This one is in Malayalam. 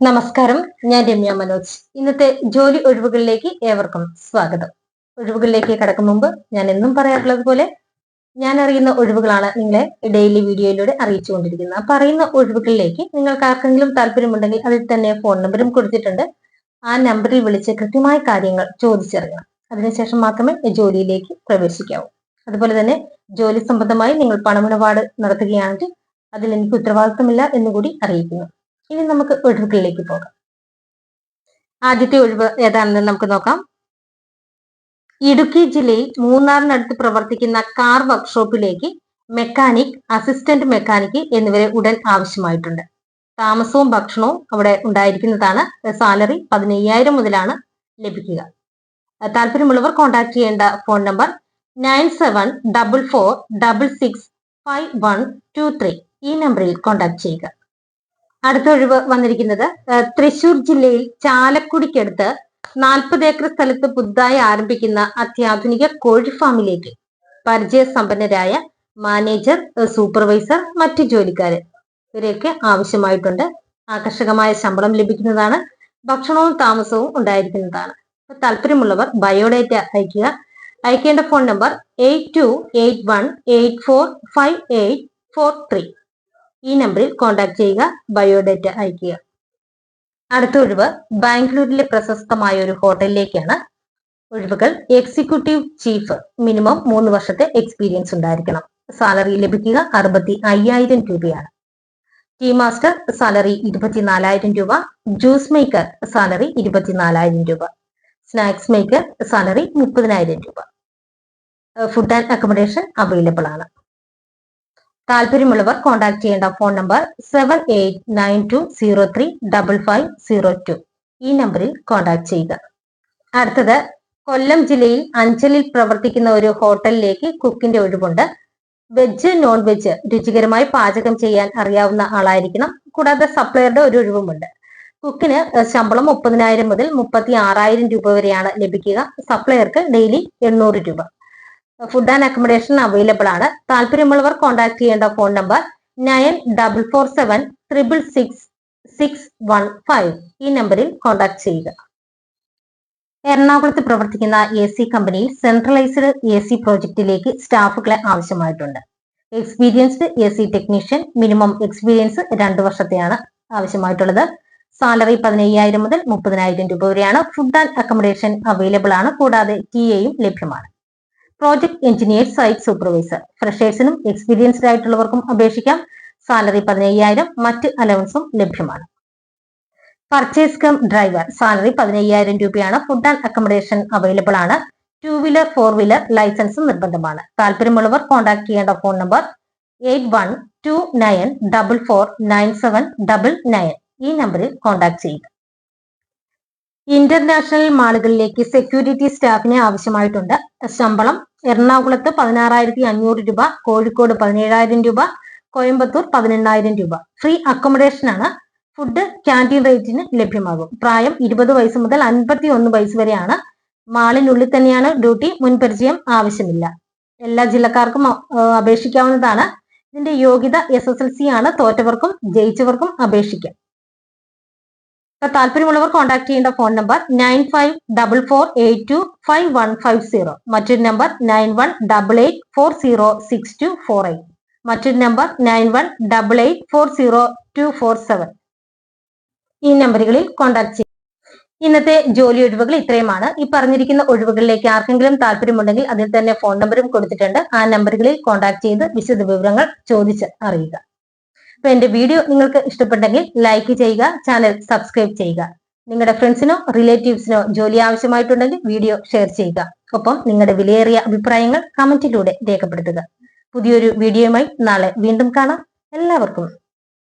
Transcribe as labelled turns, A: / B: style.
A: നമസ്കാരം ഞാൻ രമ്യ മനോജ്. ഇന്നത്തെ ജോലി ഒഴിവുകളിലേക്ക് ഏവർക്കും സ്വാഗതം. ഒഴിവുകളിലേക്ക് കടക്കും മുമ്പ് ഞാൻ എന്നും പറയാറുള്ളത് പോലെ ഞാൻ അറിയുന്ന ഒഴിവുകളാണ് നിങ്ങളെ ഡെയിലി വീഡിയോയിലൂടെ അറിയിച്ചുകൊണ്ടിരിക്കുന്നത് പറയുന്ന ഒഴിവുകളിലേക്ക് നിങ്ങൾക്ക് ആർക്കെങ്കിലും താല്പര്യമുണ്ടെങ്കിൽ അതിൽ തന്നെ ഫോൺ നമ്പറും കൊടുത്തിട്ടുണ്ട്. ആ നമ്പറിൽ വിളിച്ച് കൃത്യമായ കാര്യങ്ങൾ ചോദിച്ചറിയണം. അതിനുശേഷം മാത്രമേ ജോലിയിലേക്ക് പ്രവേശിക്കാവൂ. അതുപോലെ തന്നെ ജോലി സംബന്ധമായി നിങ്ങൾ പണമിടപാട് നടത്തുകയാണെങ്കിൽ അതിൽ എനിക്ക് ഉത്തരവാദിത്തമില്ല എന്നുകൂടി അറിയിക്കുന്നു. ഇനി നമുക്ക് ഒഴിവുകളിലേക്ക് പോകാം. ആദ്യത്തെ ഒഴിവ് ഏതാണെന്ന് നമുക്ക് നോക്കാം. ഇടുക്കി ജില്ലയിൽ മൂന്നാറിനടുത്ത് പ്രവർത്തിക്കുന്ന കാർ വർക്ക്ഷോപ്പിലേക്ക് മെക്കാനിക് അസിസ്റ്റന്റ് മെക്കാനിക് എന്നിവരെ ഉടൻ ആവശ്യമായിട്ടുണ്ട്. താമസവും ഭക്ഷണവും അവിടെ ഉണ്ടായിരിക്കുന്നതാണ്. സാലറി പതിനയ്യായിരം മുതലാണ് ലഭിക്കുക. താല്പര്യമുള്ളവർ കോൺടാക്ട് ചെയ്യേണ്ട phone number nine seven double four double six five one two three ഈ നമ്പറിൽ കോൺടാക്ട് ചെയ്യുക. അടുത്ത ഒഴിവ് വന്നിരിക്കുന്നത് തൃശൂർ ജില്ലയിൽ ചാലക്കുടിക്കടുത്ത് നാൽപ്പത് ഏക്കർ സ്ഥലത്ത് പുതുതായി ആരംഭിക്കുന്ന അത്യാധുനിക കോഴി ഫാമിലേക്ക് പരിചയസമ്പന്നരായ മാനേജർ സൂപ്പർവൈസർ മറ്റു ജോലിക്കാർ ഇവരെയൊക്കെ ആവശ്യമായിട്ടുണ്ട്. ആകർഷകമായ ശമ്പളം ലഭിക്കുന്നതാണ് ഭക്ഷണവും താമസവും ഉണ്ടായിരിക്കുന്നതാണ്. താല്പര്യമുള്ളവർ ബയോഡേറ്റ അയക്കുക അയക്കേണ്ട phone number eight two eight one eight four five eight four three. ഈ നമ്പറിൽ കോൺടാക്ട് ചെയ്യുക ബയോഡേറ്റ അയക്കുക അടുത്ത ഒഴിവ് ബാംഗ്ലൂരിലെ പ്രശസ്തമായ ഒരു ഹോട്ടലിലേക്കാണ്. ഒഴിവുകൾ എക്സിക്യൂട്ടീവ് ചീഫ് മിനിമം മൂന്ന് വർഷത്തെ എക്സ്പീരിയൻസ് ഉണ്ടായിരിക്കണം. സാലറി ലഭിക്കുക അറുപത്തി അയ്യായിരം രൂപയാണ്. ടീ മാസ്റ്റർ സാലറി ഇരുപത്തിനാലായിരം രൂപ. ജ്യൂസ് മേക്കർ സാലറി ഇരുപത്തിനാലായിരം രൂപ. സ്നാക്സ് മേക്കർ സാലറി മുപ്പതിനായിരം രൂപ. ഫുഡ് ആൻഡ് അക്കോമഡേഷൻ അവൈലബിൾ ആണ്. താല്പര്യമുള്ളവർ കോൺടാക്ട് ചെയ്യേണ്ട phone number seven eight nine two zero three double five zero two ഈ നമ്പറിൽ കോൺടാക്ട് ചെയ്യുക. അടുത്തത് കൊല്ലം ജില്ലയിൽ അഞ്ചലിൽ പ്രവർത്തിക്കുന്ന ഒരു ഹോട്ടലിലേക്ക് കുക്കിന്റെ ഒഴിവുണ്ട്. വെജ് നോൺ വെജ് രുചികരമായി പാചകം ചെയ്യാൻ അറിയാവുന്ന ആളായിരിക്കണം. കൂടാതെ സപ്ലയറുടെ ഒരു ഒഴിവുമുണ്ട്. കുക്കിന് ശമ്പളം മുപ്പതിനായിരം മുതൽ മുപ്പത്തി ആറായിരം രൂപ വരെയാണ് ലഭിക്കുക. സപ്ലയർക്ക് ഡെയിലി എണ്ണൂറ് രൂപ. ഫുഡ് ആൻഡ് അക്കോമഡേഷൻ അവൈലബിൾ ആണ്. താല്പര്യമുള്ളവർ കോൺടാക്ട് ചെയ്യേണ്ട phone number nine double four seven triple six six one five ഈ നമ്പറിൽ കോൺടാക്ട് ചെയ്യുക. എറണാകുളത്ത് പ്രവർത്തിക്കുന്ന എ സി കമ്പനിയിൽ സെൻട്രലൈസ്ഡ് എ സി പ്രോജക്റ്റിലേക്ക് സ്റ്റാഫുകളെ ആവശ്യമായിട്ടുണ്ട്. Experienced A C technician minimum experience രണ്ട് വർഷത്തെയാണ് ആവശ്യമായിട്ടുള്ളത്. സാലറി പതിനയ്യായിരം മുതൽ മുപ്പതിനായിരം രൂപ വരെയാണ്. ഫുഡ് ആൻഡ് അക്കോമഡേഷൻ അവൈലബിൾ ആണ്. കൂടാതെ ടി എയും ലഭ്യമാണ്. പ്രോജക്ട് എഞ്ചിനീയർ സൈറ്റ് സൂപ്പർവൈസർ ഫ്രഷേഴ്സിനും എക്സ്പീരിയൻസ്ഡ് ആയിട്ടുള്ളവർക്കും അപേക്ഷിക്കാം. സാലറി പതിനയ്യായിരം മറ്റ് അലവൻസും ലഭ്യമാണ്. പർച്ചേസ് കം ഡ്രൈവർ സാലറി പതിനയ്യായിരം രൂപയാണ്. ഫുഡ് ആൻഡ് അക്കോമഡേഷൻ അവൈലബിൾ ആണ്. ടു വീലർ ഫോർ വീലർ ലൈസൻസും നിർബന്ധമാണ്. താല്പര്യമുള്ളവർ കോൺടാക്ട് ചെയ്യേണ്ട phone number eight one two nine double four nine seven double nine ഈ നമ്പറിൽ കോൺടാക്ട് ചെയ്യുക. ഇന്റർനാഷണൽ മാളുകളിലേക്ക് സെക്യൂരിറ്റി സ്റ്റാഫിനെ ആവശ്യമായിട്ടുണ്ട്. ശമ്പളം എറണാകുളത്ത് പതിനാറായിരത്തി അഞ്ഞൂറ് രൂപ കോഴിക്കോട് പതിനേഴായിരം രൂപ കോയമ്പത്തൂർ പതിനെണ്ണായിരം രൂപ. ഫ്രീ അക്കോമഡേഷൻ ആണ്. ഫുഡ് ക്യാന്റീൻ റേറ്റിന് ലഭ്യമാകും. പ്രായം ഇരുപത് വയസ്സ് മുതൽ അൻപത്തി ഒന്ന് വയസ്സ് വരെയാണ്. മാളിനുള്ളിൽ തന്നെയാണ് ഡ്യൂട്ടി. മുൻപരിചയം ആവശ്യമില്ല. എല്ലാ ജില്ലക്കാർക്കും അപേക്ഷിക്കാവുന്നതാണ്. ഇതിന്റെ യോഗ്യത എസ് എസ് എൽ സി ആണ്. തോറ്റവർക്കും ജയിച്ചവർക്കും അപേക്ഷിക്കാം. താല്പര്യമുള്ളവർ കോൺടാക്ട് ചെയ്യേണ്ട phone number nine five double four eight two five one five zero മറ്റൊരു number nine one double eight four zero six two four eight മറ്റൊരു number nine one double eight four zero two four seven ഈ നമ്പറുകളിൽ കോൺടാക്ട് ചെയ്യും. ഇന്നത്തെ ജോലി ഒഴിവുകൾ ഇത്രയുമാണ്. ഈ പറഞ്ഞിരിക്കുന്ന ഒഴിവുകളിലേക്ക് ആർക്കെങ്കിലും താല്പര്യമുണ്ടെങ്കിൽ അതിൽ തന്നെ ഫോൺ നമ്പറും കൊടുത്തിട്ടുണ്ട്. ആ നമ്പറുകളിൽ കോൺടാക്ട് ചെയ്ത് വിശദ വിവരങ്ങൾ ചോദിച്ച് അറിയുക. അപ്പൊ എന്റെ വീഡിയോ നിങ്ങൾക്ക് ഇഷ്ടപ്പെട്ടെങ്കിൽ ലൈക്ക് ചെയ്യുക ചാനൽ സബ്സ്ക്രൈബ് ചെയ്യുക. നിങ്ങളുടെ ഫ്രണ്ട്സിനോ റിലേറ്റീവ്സിനോ ജോലി ആവശ്യമായിട്ടുണ്ടെങ്കിൽ വീഡിയോ ഷെയർ ചെയ്യുക. ഒപ്പം നിങ്ങളുടെ വിലയേറിയ അഭിപ്രായങ്ങൾ കമന്റിലൂടെ രേഖപ്പെടുത്തുക. പുതിയൊരു വീഡിയോയുമായി നാളെ വീണ്ടും കാണാം. എല്ലാവർക്കും